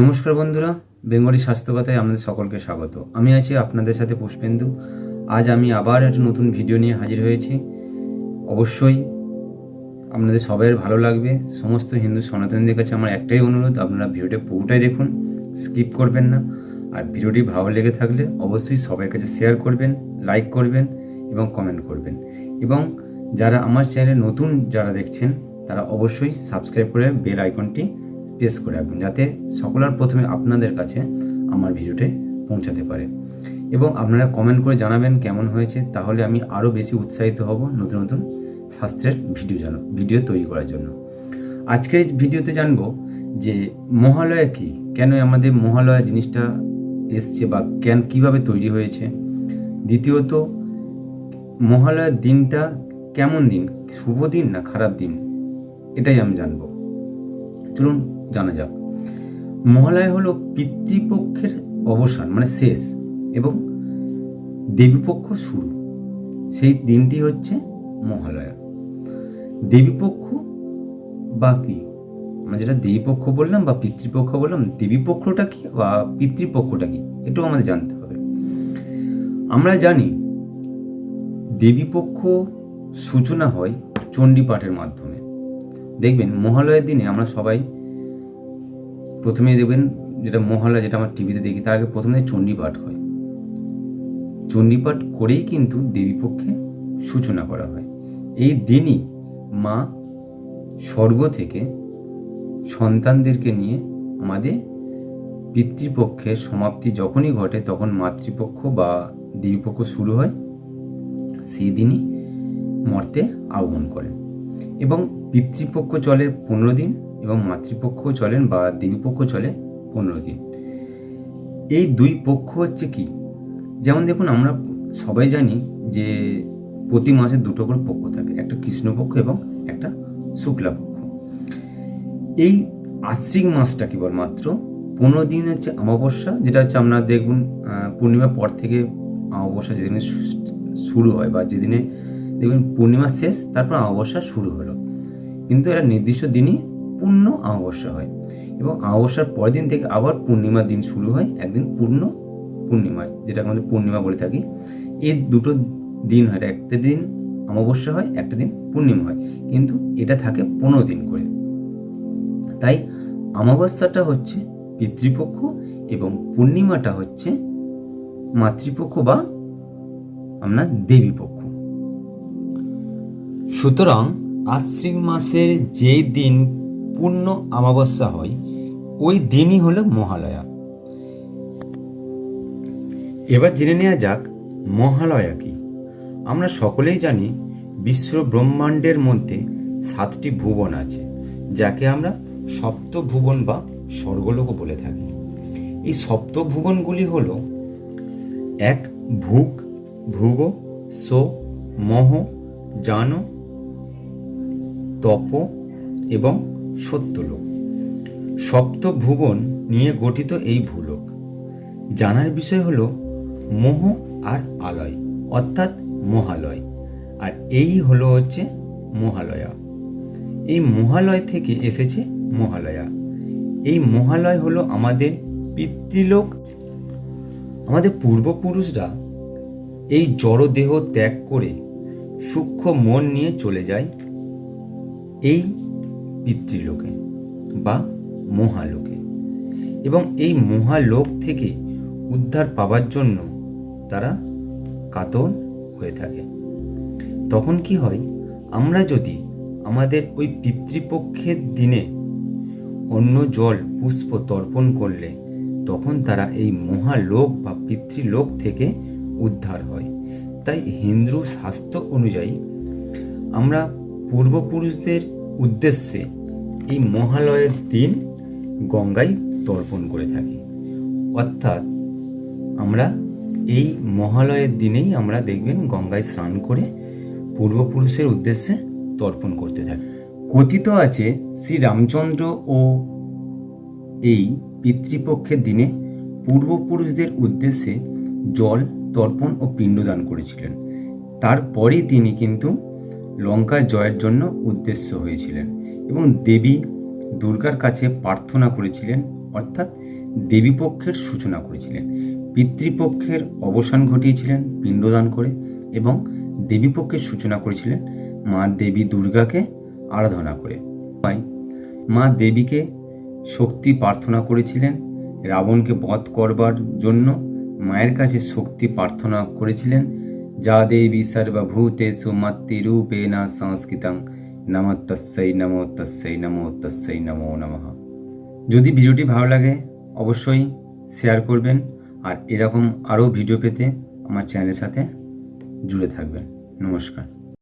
নমস্কার বন্ধুরা, বেঙ্গলি স্বাস্থ্যকথায় আপনাদের সকলকে স্বাগত। আমি আছি আপনাদের সাথে পুষ্পেন্দু। আজ আমি আবার একটা নতুন ভিডিও নিয়ে হাজির হয়েছি। অবশ্যই আপনাদের সবাইয়ের ভালো লাগবে। সমস্ত হিন্দু সনাতনদের কাছে আমার একটাই অনুরোধ, আপনারা ভিডিওটা পুরোটাই দেখুন, স্কিপ করবেন না। আর ভিডিওটি ভালো লেগে থাকলে অবশ্যই সবার কাছে শেয়ার করবেন, লাইক করবেন এবং কমেন্ট করবেন। এবং যারা আমার চ্যানেলে নতুন যারা দেখছেন, তারা অবশ্যই সাবস্ক্রাইব করে বেল আইকনটি প্রেস করে রাখবেন যাতে সকলের প্রথমে আপনাদের কাছে আমার ভিডিওটি পৌঁছাতে পারে। এবং আপনারা কমেন্ট করে জানাবেন কেমন হয়েছে, তাহলে আমি আরও বেশি উৎসাহিত হব নতুন নতুন শাস্ত্রের ভিডিও জানো, ভিডিও তৈরি করার জন্য। আজকের ভিডিওতে জানব যে মহালয়া কি? কেন আমাদের মহালয়া জিনিসটা এসছে বা কেন, কীভাবে তৈরি হয়েছে? দ্বিতীয়ত, মহালয়ার দিনটা কেমন দিন? শুভ দিন না খারাপ দিন? এটাই আমি জানব। চলুন জানা যাক। মহালয়া হলো পিতৃপক্ষের অবসান মানে শেষ, এবং দেবীপক্ষ শুরু। সেই দিনটি হচ্ছে মহালয়া। দেবীপক্ষ বা কি? আমরা যেটা দেবীপক্ষ বললাম বা পিতৃপক্ষ বললাম, দেবীপক্ষটা কি বা পিতৃপক্ষটা কি? এটাও আমাদের জানতে হবে। আমরা জানি, দেবীপক্ষ সূচনা হয় চণ্ডী পাঠের মাধ্যমে। দেখবেন, মহালয়ের দিনে আমরা সবাই প্রথমে দেখবেন যেটা মহালয়া যেটা আমার টিভিতে দেখি, তার আগে প্রথমে চণ্ডীপাঠ হয়। চণ্ডীপাঠ করেই কিন্তু দেবীপক্ষের সূচনা করা হয়। এই দিনই মা স্বর্গ থেকে সন্তানদেরকে নিয়ে আমাদের পিতৃপক্ষের সমাপ্তি যখনই ঘটে, তখন মাতৃপক্ষ বা দেবীপক্ষ শুরু হয়। সেই দিনই মর্তে আগমন করেন। এবং পিতৃপক্ষ চলে পনেরো দিন এবং মাতৃপক্ষ চলেন বা দেবীপক্ষ চলে পনেরো দিন। এই দুই পক্ষ হচ্ছে কি? যেমন দেখুন, আমরা সবাই জানি যে প্রতি মাসে দুটো করে পক্ষ থাকে, একটা কৃষ্ণপক্ষ এবং একটা শুক্লাপক্ষ। এই আশ্বিক মাসটা কেবলমাত্র পনেরো দিন হচ্ছে অমাবস্যা, যেটা হচ্ছে আপনারা দেখুন পূর্ণিমার পর থেকে অমাবস্যা যেদিনে শুরু হয় বা যেদিনে দেখবেন পূর্ণিমা শেষ, তারপর অমাবস্যা শুরু হলো। কিন্তু এটা নির্দিষ্ট দিনই পূর্ণ অমাবস্যা হয় এবং অমাবস্যার পরের দিন থেকে আবার পূর্ণিমার দিন শুরু হয়, একদিন পূর্ণ পূর্ণিমা যেটা আমাদের পূর্ণিমা বলে থাকি। এই দুটো দিন হয়, একটা দিন অমাবস্যা হয়, একটা দিন পূর্ণিমা হয়, কিন্তু এটা থাকে পনেরো দিন করে। তাই অমাবস্যাটা হচ্ছে পিতৃপক্ষ এবং পূর্ণিমাটা হচ্ছে মাতৃপক্ষ বা আমরা দেবীপক্ষ। সুতরাং আশ্বিন মাসের যে দিন পূর্ণ অমাবস্যা হয়, ওই দিনই হলো মহালয়া। এবার জেনে নেওয়া যাক, মহালয়া কি? আমরা সকলেই জানি বিশ্ব ব্রহ্মাণ্ডের মধ্যে সাতটি ভুবন আছে, যাকে আমরা সপ্ত ভুবন বা স্বর্গলোক বলে থাকি। এই সপ্ত ভুবনগুলি হল এক, ভুক ভুব সো মহ, জান, তপ এবং সত্যলোক। সপ্ত ভুবন নিয়ে গঠিত এই ভূলোক। জানার বিষয় হল মোহ আর আলয়, অর্থাৎ মহালয়। আর এই হলো হচ্ছে মহালয়া। এই মহালয় থেকে এসেছে মহালয়া। এই মহালয় হলো আমাদের পিতৃলোক। আমাদের পূর্বপুরুষরা এই জড়দেহ ত্যাগ করে সূক্ষ্ম মন নিয়ে চলে যায়। এই পিতৃলোকে বা মহালোকে। এবং এই মহালোক থেকে উদ্ধার পাবার জন্য তারা কাতর হয়ে থাকে। তখন কি হয়? আমরা যদি আমাদের ওই পিতৃপক্ষের দিনে অন্য জল পুষ্প তর্পণ করলে, তখন তারা এই মহালোক বা পিতৃলোক থেকে উদ্ধার হয়। তাই হিন্দু শাস্ত্র অনুযায়ী আমরা পূর্বপুরুষদের উদ্দেশ্যে এই মহালয়ের দিন গঙ্গায় তর্পণ করে থাকি। অর্থাৎ আমরা এই মহালয়ের দিনেই আমরা দেখবেন গঙ্গায় স্নান করে পূর্বপুরুষের উদ্দেশ্যে তর্পণ করতে থাকি। কথিত আছে শ্রী রামচন্দ্র ও এই পিতৃপক্ষের দিনে পূর্বপুরুষদের উদ্দেশ্যে জল, তর্পণ ও পিণ্ডদান করেছিলেন। তারপরেই তিনি কিন্তু লঙ্কা জয়ের জন্য উদ্দেশ্য হয়েছিলেন এবং দেবী দুর্গার কাছে প্রার্থনা করেছিলেন, অর্থাৎ দেবীপক্ষের সূচনা করেছিলেন। পিতৃপক্ষের অবসান ঘটিয়েছিলেন পিণ্ডদান করে এবং দেবীপক্ষের সূচনা করেছিলেন মা দেবী দুর্গাকে আরাধনা করে। তাই মা দেবীকে শক্তি প্রার্থনা করেছিলেন, রাবণকে বধ করবার জন্য মায়ের কাছে শক্তি প্রার্থনা করেছিলেন যা দেবী সর্বভূতেষু মত্তিরূপেণ সংস্কৃতং নম তস্যৈ নমো তস্যৈ নমো তস্যৈ নমো নমঃ যদি ভিডিওটি ভালো লাগে, অবশ্যই শেয়ার করবেন আর এরকম আরও ভিডিও পেতে আমার চ্যানেলের সাথে জুড়ে থাকবেন। নমস্কার।